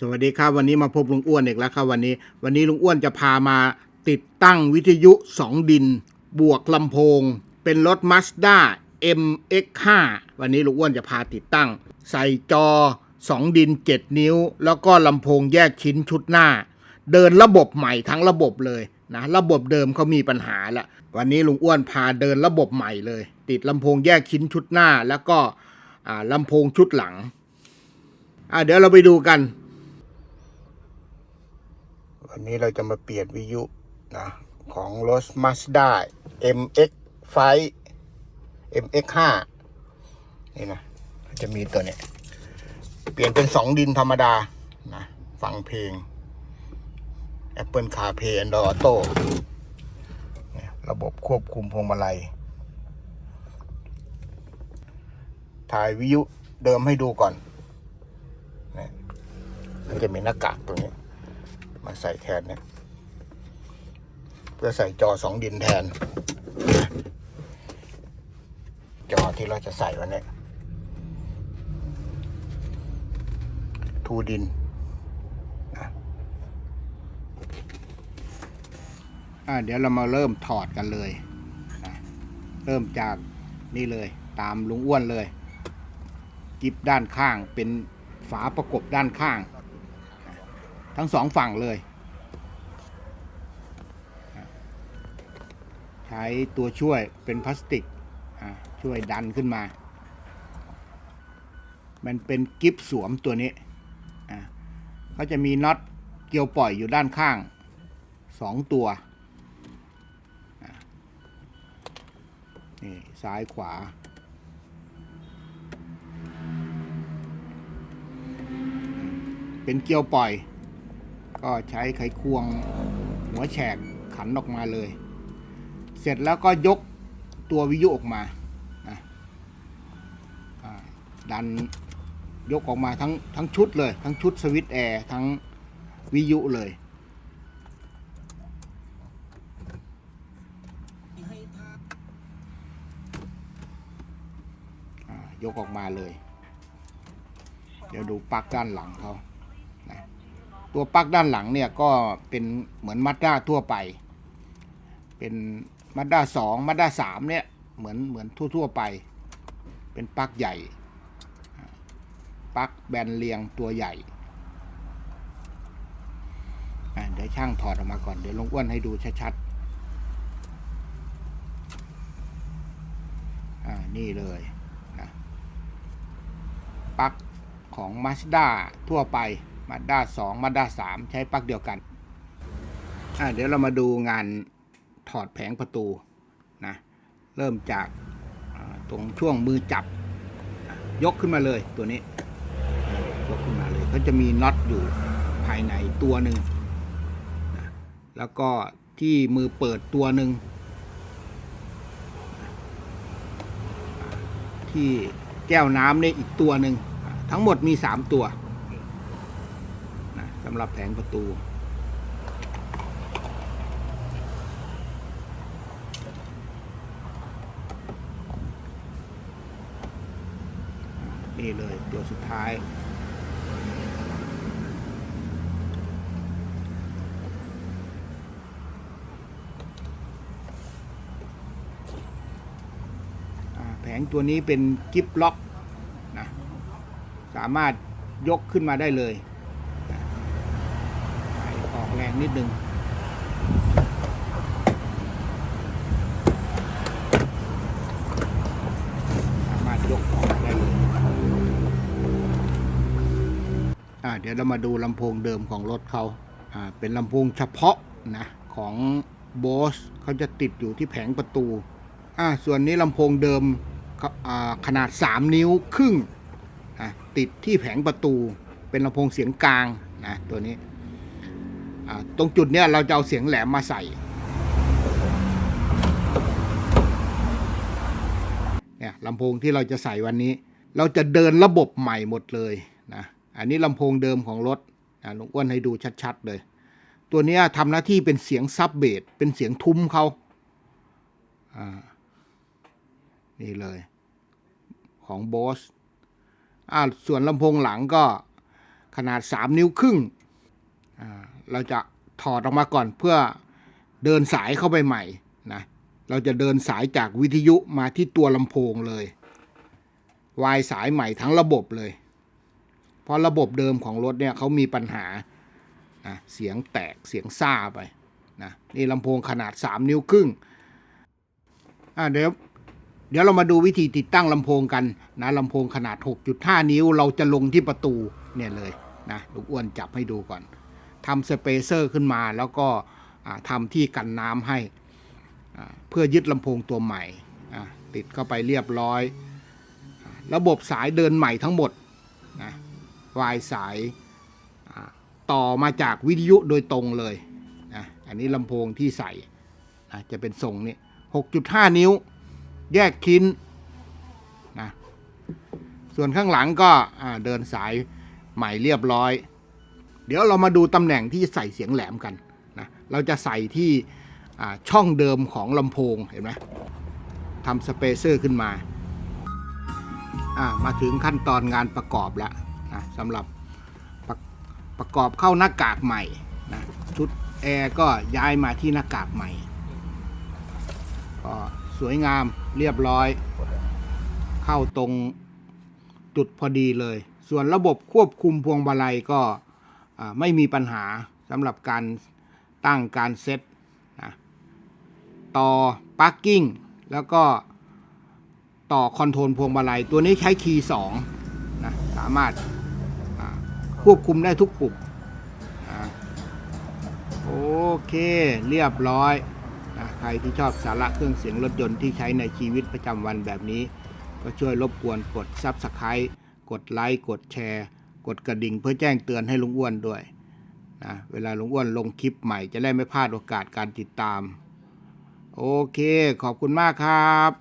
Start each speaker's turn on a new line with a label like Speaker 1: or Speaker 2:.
Speaker 1: สวัสดีครับวันนี้มาพบลุงอ้วนอีกแล้วครับวันนี้ วันนี้ลุงอ้วนจะพามาติดตั้งวิทยุสองดิน บวกลำโพง เป็นรถ Mazda MX5 วันนี้ลุงอ้วนจะพาติดตั้ง ใส่จอ 2 ดิน 7 นิ้ว แล้วก็ลำโพงแยกชิ้นชุดหน้า เดินระบบใหม่ทั้งระบบเลยนะระบบเดิมเขามีปัญหาละวันนี้ลุงอ้วนพาเดินระบบใหม่เลย ติดลำโพงแยกชิ้นชุดหน้า แล้วก็ลำโพงชุดหลังเดี๋ยวเราไปดูกัน วันนี้เราจะมาเปลี่ยนวิยุนะของรถ Mazda MX5 MX5 นี่นะจะมีตัวเนี้ยเปลี่ยนเป็นสองดินธรรมดานะฟังเพลง Apple CarPlay Android Auto ระบบควบคุมพวงมาลัย ถ่ายวิทยุเดิมให้ดูก่อนนี่ยมันจะมีหน้ากากตรงนี้ มาใส่แทนเนี่ยเพื่อใส่จอสองดินแทน จอที่เราจะใส่วันนี้ทูดินนะเดี๋ยวเรามาเริ่มถอดกันเลยนะเริ่มจากนี่เลยตามลุงอ้วนเลย กิฟด้านข้างเป็นฝาประกบด้านข้าง ทั้งสองฝั่งเลย ใช้ตัวช่วยเป็นพลาสติกช่วยดันขึ้นมา มันเป็นกิฟสวมตัวนี้อ่าเขาจะมีน็อตเกี่ยวปล่อยอยู่ด้านข้างสองตัวนี่ซ้ายขวาเป็นเกลียวปล่อย ก็ใช้ไขควงหัวแฉกขันออกมาเลย เสร็จแล้วก็ยกตัววิทยุออกมานะดันยกออกมาทั้งทั้งชุดเลย ทั้งชุดสวิตช์แอร์ทั้งวิทยุเลยยกออกมาเลย เดี๋ยวดูปลั๊กด้านหลังเขา ตัวปลั๊กด้านหลังเนี่ยก็เป็นเหมือนมาด้าทั่วไป เป็นมาด้าสองมาด้าสามเนี่ยเหมือนเหมือนทั่ว ๆไป เป็นปลั๊กใหญ่ปลั๊กแบนเรียงตัวใหญ่เดี๋ยวช่างถอดออกมาก่อนเดี๋ยวลงอ้วนให้ดูชัดๆอ่านี่เลยนะปลั๊กของ Mazda ทั่วไป Mazda 2 Mazda 3ใช้ปลั๊กเดียวกันอ่าเดี๋ยวเรามาดูงานถอดแผงประตูนะเริ่มจากตรงช่วงมือจับ ยกขึ้นมาเลยตัวนี้ ยกขึ้นมาเลยเขาจะมีน็อตอยู่ภายในตัวหนึ่งนะแล้วก็ที่มือเปิดตัวหนึ่งที่แก้วน้ำนี่อีกตัวหนึ่งทั้งหมดมีสามตัว สำหรับแผงประตูนี่เลยตัวสุดท้ายแผงตัวนี้เป็นกิฟล็อกนะสามารถยกขึ้นมาได้เลย นิดนึงสามารถยกออกได้เลยอ่าเดี๋ยวเรามาดูลำโพงเดิมของรถเขาอ่าเป็นลำโพงเฉพาะนะของ Bose เขาจะติดอยู่ที่แผงประตูอ่าส่วนนี้ลำโพงเดิมขาอ่าขนาด 3 นิ้วครึ่งอะติดที่แผงประตู เป็นลำโพงเสียงกลางนะตัวนี้ ตรงจุดเนี้ยเราจะเอาเสียงแหลมมาใส่เนี่ยลำโพงที่เราจะใส่วันนี้ เราจะเดินระบบใหม่หมดเลยนะอันนี้ลำโพงเดิมของรถอ่าลุงอ้วนให้ดูชัดๆเลย ตัวนี้ทำหน้าที่เป็นเสียงซับเบสเป็นเสียงทุ้มเขาอ่านี่เลยของโบสอ่าส่วนลำโพงหลังก็ขนาด 3 นิ้วครึ่ง เราจะถอดออกมาก่อนเพื่อเดินสายเข้าไปใหม่นะเราจะเดินสายจากวิทยุมาที่ตัวลำโพงเลยวายสายใหม่ทั้งระบบเลย เพราะระบบเดิมของรถเนี่ยเขามีปัญหานะเสียงแตกเสียงซ่าไปนะนี่ลำโพงขนาด 3 นิ้วครึ่งอ่าเดี๋ยวเดี๋ยวเรามาดูวิธีติดตั้งลำโพงกันนะลำโพงขนาด 6.5 นิ้ว เราจะลงที่ประตูเนี่ยเลยนะลูกอ้วนจับให้ดูก่อน ทำสเปเซอร์ขึ้นมาแล้วก็ทำที่กันน้ำให้เพื่อยึดลำโพงตัวใหม่ติดเข้าไปเรียบร้อย ระบบสายเดินใหม่ทั้งหมดนะวายสายต่อมาจากวิทยุโดยตรงเลยนะอันนี้ลำโพงที่ใส่นะจะเป็นทรงนี้ 6.5 นิ้ว แยกชิ้นนะส่วนข้างหลังก็เดินสายใหม่เรียบร้อย เดี๋ยวเรามาดูตำแหน่งที่ใส่เสียงแหลมกันนะเราจะใส่ที่ช่องเดิมของลำโพงเห็นไหมทำสเปเซอร์ขึ้นมาอ่ามาถึงขั้นตอนงานประกอบแล้วนะสำหรับประประกอบเข้าหน้ากากใหม่นะชุดแอร์ก็ย้ายมาที่หน้ากากใหม่ก็สวยงามเรียบร้อย เข้าตรงจุดพอดีเลย ส่วนระบบควบคุมพวงมาลัยก็ ไม่มีปัญหาสำหรับการตั้งการเซตนะต่อปาร์กิ้งแล้วก็ต่อคอนโทรลพวงมาลัย ตัวนี้ใช้คีย์2นะสามารถควบคุมได้ทุกปุ่มโอเคเรียบร้อยนะใครที่ชอบสาระเครื่องเสียงรถยนต์ที่ใช้ในชีวิตประจำวันแบบนี้ ก็ช่วยรบกวนกด Subscribe กดไลค์กดแชร์ กดกระดิ่งเพื่อแจ้งเตือนให้ลุงอ้วนด้วยนะเวลาลุงอ้วนลงคลิปใหม่จะได้ไม่พลาดโอกาสการติดตาม โอเค ขอบคุณมากครับ